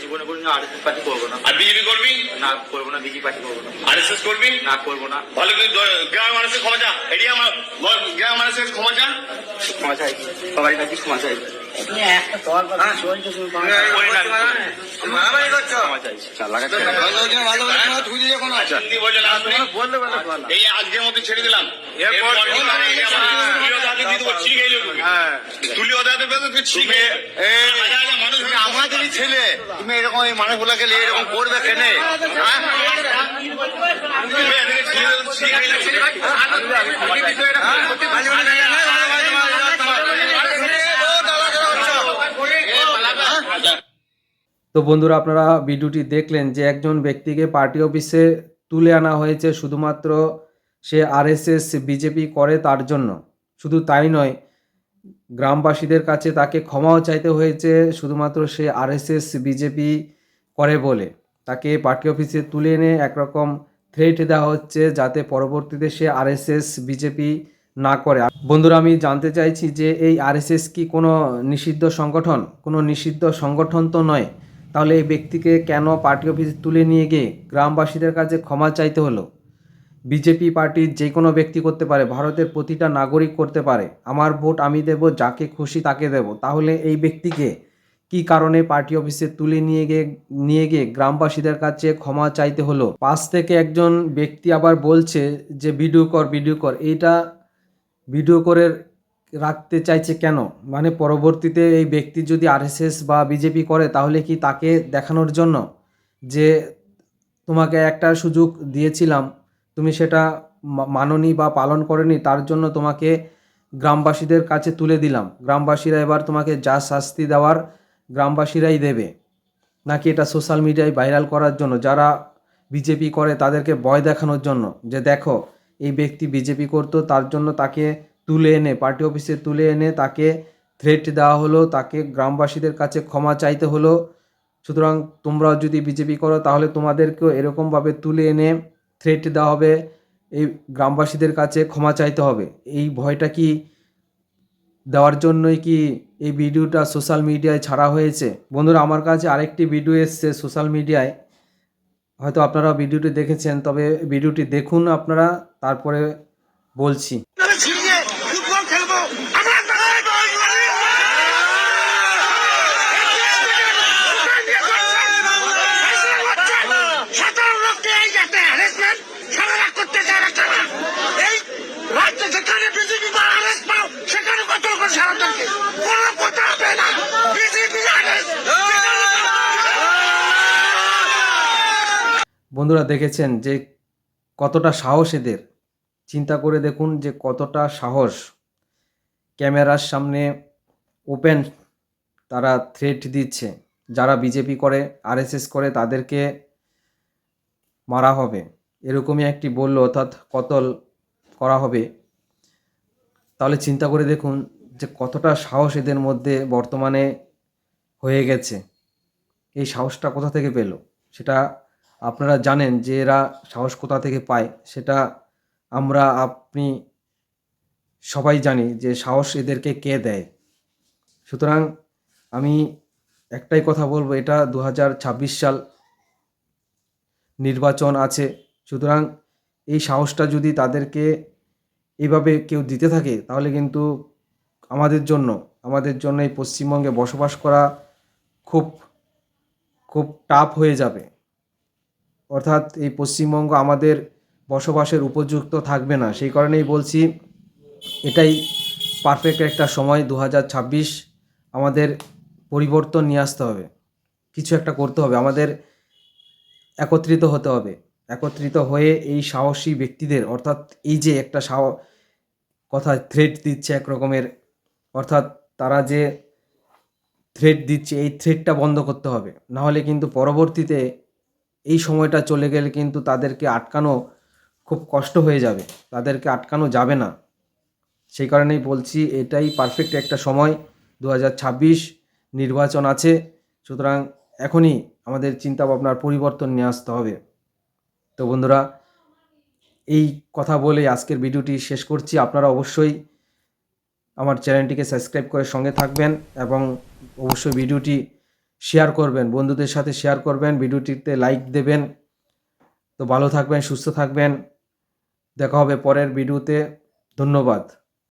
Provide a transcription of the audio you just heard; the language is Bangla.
জীবনে কোনোদিন আরএসএস পার্টি করব না। আর বিজেপি করবি? না করব না বিজেপি পার্টি করব না। আরএসএস করবি? না করব না। ভালো করে দ- গ্রামের মানুষের ক্ষমা চা। এরিয়া গ্রামের মানুষের ক্ষমা চা। ক্ষমা চাই। সবাই কাছে ক্ষমা চাই। না। আচ্ছা? এই আজকের মতো ছেড়ে দিলাম। তুলি ওদের তুই মানুষ ছেলে, তুমি এরকম এই মানুষগুলোকে নিয়ে এরকম করবে কেনে হ্যাঁ? তো বন্ধুরা, আপনারা ভিডিওটি দেখলেন যে একজন ব্যক্তিকে পার্টি অফিসে তুলে আনা হয়েছে, শুধুমাত্র সে আরএসএস, বিজেপি করে তার জন্য শুধু তাই নয় গ্রামবাসীদের কাছে তাকে ক্ষমাও চাইতে হয়েছে, শুধুমাত্র সে আরএসএস, বিজেপি করে বলে। তাকে পার্টি অফিসে তুলে এনে একরকম থ্রেট দেওয়া হচ্ছে যাতে পরবর্তীতে সে আরএসএস, বিজেপি না করে। বন্ধুরা, আমি জানতে চাইছি যে এই আরএসএস কি কোনো নিষিদ্ধ সংগঠন? কোনো নিষিদ্ধ সংগঠন তো নয়। তাহলে এই ব্যক্তিকে কেন পার্টি অফিসে তুলে নিয়ে গিয়ে গ্রামবাসীদের কাছে ক্ষমা চাইতে হলো? বিজেপি পার্টির যে কোনো ব্যক্তি করতে পারে, ভারতের প্রতিটা নাগরিক করতে পারে। আমার ভোট আমি দেব, যাকে খুশি তাকে দেব। তাহলে এই ব্যক্তিকে কি কারণে পার্টি অফিসে তুলে নিয়ে গিয়ে নিয়ে গিয়ে গ্রামবাসীদের কাছে ক্ষমা চাইতে হলো? পাশ থেকে একজন ব্যক্তি আবার বলছে যে, ভিডিও কর ভিডিও কর। এইটা ভিডিও করে রাখতে চাইছে কেন? মানে পরবর্তীতে এই ব্যক্তি যদি আরএসএস বা বিজেপি করে, তাহলে কি তাকে দেখানোর জন্য যে, তোমাকে একটা সুযোগ দিয়েছিলাম তুমি সেটা মাননি বা পালন করনি, তার জন্য তোমাকে গ্রামবাসীদের কাছে তুলে দিলাম। গ্রামবাসীরা এবার তোমাকে যা শাস্তি দেওয়ার গ্রামবাসীরাই দেবে। নাকি এটা সোশ্যাল মিডিয়ায় ভাইরাল করার জন্য? যারা বিজেপি করে তাদেরকে ভয় দেখানোর জন্য। যে দেখো, এই ব্যক্তি বিজেপি করতো, তার জন্য তাকে তুলে এনে, পার্টি অফিসে তুলে এনে তাকে থ্রেট দেওয়া হলো, তাকে গ্রামবাসীদের কাছে ক্ষমা চাইতে হলো। সুতরাং তোমরাও যদি বিজেপি করো, তাহলে তোমাদেরকেও এরকমভাবে তুলে এনে থ্রেট দেওয়া হবে, এই গ্রামবাসীদের কাছে ক্ষমা চাইতে হবে। এই ভয়টা কি দেওয়ার জন্যই কি এই ভিডিওটা সোশ্যাল মিডিয়ায় ছাড়া হয়েছে? বন্ধুরা, আমার কাছে আরেকটি ভিডিও এসছে সোশ্যাল মিডিয়ায় হয়তো আপনারা ভিডিওটি দেখেছেন, তবে ভিডিওটি দেখুন আপনারা, তারপরে বলছি ফুটবল খেলব আমরা দাঁড়াই বল সাধারণ লোককে এই যাতে হ্যারাসমেন্ট সমাধান করতে চায় না কেন? এই রাজ্যে যেখানে বিজেপি বা আরএস পাও সেখানে কত করে সারাদেরকে কোনো কথা হবে না বিজেপি আরএস বন্ধুরা দেখেছেন যে কতটা সাহস এদের। চিন্তা করে দেখুন যে কতটা সাহস। ক্যামেরার সামনে ওপেন তারা থ্রেট দিচ্ছে। যারা বিজেপি করে, আরএসএস করে, তাদেরকে মারা হবে। এরকমই একটি বলল অর্থাৎ কতল করা হবে। তাহলে চিন্তা করে দেখুন যে কতটা সাহস এদের মধ্যে বর্তমানে হয়ে গেছে। এই সাহসটা কোথা থেকে পেল? সেটা আপনারা জানেন যে এরা সাহস কোথা থেকে পায়, সেটা আমরা আপনি সবাই জানি যে সাহস এদেরকে কে দেয়। সুতরাং আমি একটাই কথা বলব, এটা দু হাজার ছাব্বিশ সাল নির্বাচন আছে, সুতরাং এই সাহসটা যদি তাদেরকে এইভাবে কেউ দিতে থাকে, তাহলে কিন্তু আমাদের জন্য আমাদের জন্য এই পশ্চিমবঙ্গে বসবাস করা খুব খুব টাফ হয়ে যাবে। অর্থাৎ এই পশ্চিমবঙ্গ আমাদের বসবাসের উপযুক্ত থাকবে না। সেই কারণেই বলছি, এটাই পারফেক্ট একটা সময় দু হাজার ছাব্বিশ আমাদের পরিবর্তন নিয়ে আসতে হবে। কিছু একটা করতে হবে, আমাদের একত্রিত হতে হবে। একত্রিত হয়ে এই সাহসী ব্যক্তিদের, অর্থাৎ এই যে একটা সাহ, কথা থ্রেট দিচ্ছে এক রকমের অর্থাৎ তারা যে থ্রেট দিচ্ছে, এই থ্রেটটা বন্ধ করতে হবে। নাহলে কিন্তু পরবর্তীতে এই সময়টা চলে গেলে কিন্তু তাদেরকে আটকানো খুব কষ্ট হয়ে যাবে। তাদেরকে আটকানো যাবে না। সেই কারণেই বলছি এটাই পারফেক্ট একটা সময়। দু হাজার ছাব্বিশ নির্বাচন আছে। সুতরাং এখনই আমাদের চিন্তা ভাবনার পরিবর্তন নিয়ে আসতে হবে। তো বন্ধুরা, এই কথা বলে আজকের ভিডিওটি শেষ করছি। আপনারা অবশ্যই আমার চ্যানেলটিকে সাবস্ক্রাইব করে সঙ্গে থাকবেন এবং অবশ্যই ভিডিওটি শেয়ার করবেন, বন্ধুদের সাথে শেয়ার করবেন, ভিডিওটিতে লাইক দেবেন। তো ভালো থাকবেন, সুস্থ থাকবেন। দেখা হবে পরের ভিডিওতে। ধন্যবাদ।